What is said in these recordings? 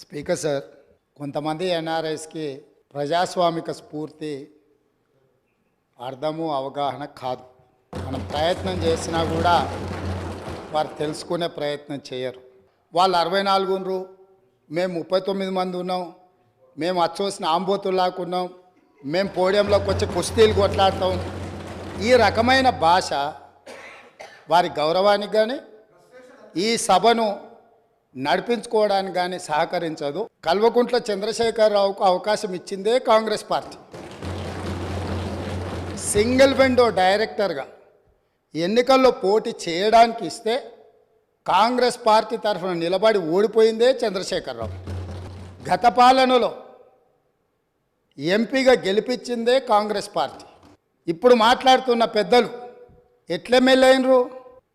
Speaker sir కొంతమంది ఎన్ఆర్ఐస్కి ప్రజాస్వామిక స్ఫూర్తి అర్థము అవగాహన కాదు. మనం ప్రయత్నం చేసినా కూడా వారు తెలుసుకునే ప్రయత్నం చేయరు. వాళ్ళు అరవై నాలుగు మేము ముప్పై తొమ్మిది మంది ఉన్నాం మేము అచ్చోసిన ఆంబోతుల్లాగా ఉన్నాం మేము పోడియంలోకి వచ్చి కుస్తీలు కొట్లాడతాం ఈ రకమైన భాష వారి గౌరవానికి కానీ ఈ సభను నడిపించుకోవడానికి కానీ సహకరించదు. కల్వకుంట్ల చంద్రశేఖరరావుకు అవకాశం ఇచ్చిందే కాంగ్రెస్ పార్టీ. సింగిల్ విండో డైరెక్టర్గా ఎన్నికల్లో పోటీ చేయడానికి ఇస్తే కాంగ్రెస్ పార్టీ తరఫున నిలబడి ఓడిపోయిందే చంద్రశేఖరరావు. గత పాలనలో ఎంపీగా గెలిపించిందే కాంగ్రెస్ పార్టీ. ఇప్పుడు మాట్లాడుతున్న పెద్దలు ఎట్లెమ్మెల్యేనరు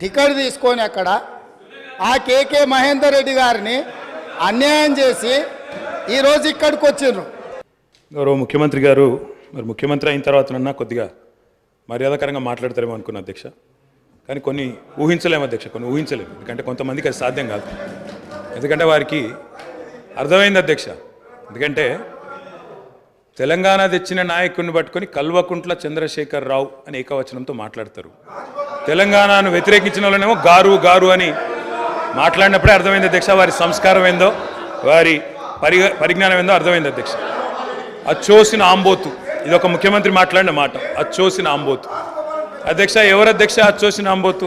టికెట్ తీసుకొని అక్కడ ఆ కేకే మహేందర్ రెడ్డి గారిని అన్యాయం చేసి ఈరోజు ఇక్కడికి వచ్చిండ్రు. గౌరవ ముఖ్యమంత్రి గారు మరి ముఖ్యమంత్రి అయిన తర్వాతనన్నా కొద్దిగా మర్యాదకరంగా మాట్లాడతారేమో అనుకున్న అధ్యక్ష. కానీ కొన్ని ఊహించలేము అధ్యక్ష కొన్ని ఊహించలేము. ఎందుకంటే కొంతమందికి అది సాధ్యం కాదు. ఎందుకంటే వారికి అర్థమైంది అధ్యక్ష. ఎందుకంటే తెలంగాణ తెచ్చిన నాయకుడిని పట్టుకొని కల్వకుంట్ల చంద్రశేఖర్ రావు అని ఏకవచనంతో మాట్లాడతారు. తెలంగాణను వ్యతిరేకించిన వాళ్ళనేమో గారు గారు అని మాట్లాడినప్పుడే అర్థమైంది అధ్యక్ష వారి సంస్కారం ఏందో వారి పరి పరిజ్ఞానం ఏందో అర్థమైంది అధ్యక్ష. అచ్చోసిన ఆంబోతు ఇది ఒక ముఖ్యమంత్రి మాట్లాడిన మాట అచ్చోసిన ఆంబోతు. అధ్యక్ష ఎవరు అధ్యక్ష అచ్చోసిన ఆంబోతు?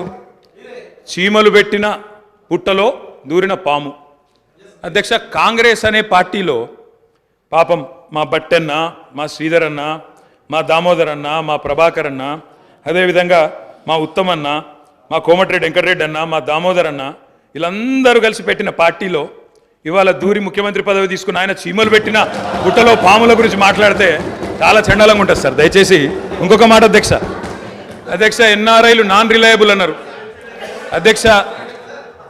చీమలు పెట్టిన పుట్టలో దూరిన పాము. అధ్యక్ష కాంగ్రెస్ అనే పార్టీలో పాపం మా బట్టన్న మా శ్రీధర్ అన్న మా దామోదర్ అన్న మా ప్రభాకర్ అన్న అదేవిధంగా మా ఉత్తమన్న మా కోమటిరెడ్డి వెంకటరెడ్డి అన్న మా దామోదర్ అన్న వీళ్ళందరూ కలిసి పెట్టిన పార్టీలో ఇవాళ దూరి ముఖ్యమంత్రి పదవి తీసుకున్న ఆయన చీమలు పెట్టిన గుట్టలో పాముల గురించి మాట్లాడితే చాలా చండాలంగా ఉంటుంది సార్. దయచేసి ఇంకొక మాట అధ్యక్ష. అధ్యక్ష ఎన్ఆర్ఐలు నాన్ రిలయబుల్ అన్నారు. అధ్యక్ష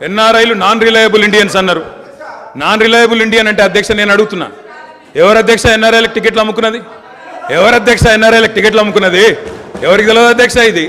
ఎన్ఆర్ఐలు నాన్ రిలయబుల్ ఇండియన్స్ అన్నారు. నాన్ రిలయబుల్ ఇండియన్ అంటే అధ్యక్ష నేను అడుగుతున్నా. ఎవరు అధ్యక్ష ఎన్ఆర్ఐలకు టికెట్లు అమ్ముకున్నది? ఎవరు అధ్యక్ష ఎన్ఆర్ఐలకు టికెట్లు అమ్ముకున్నది? ఎవరికి తెలియదు అధ్యక్ష ఇది?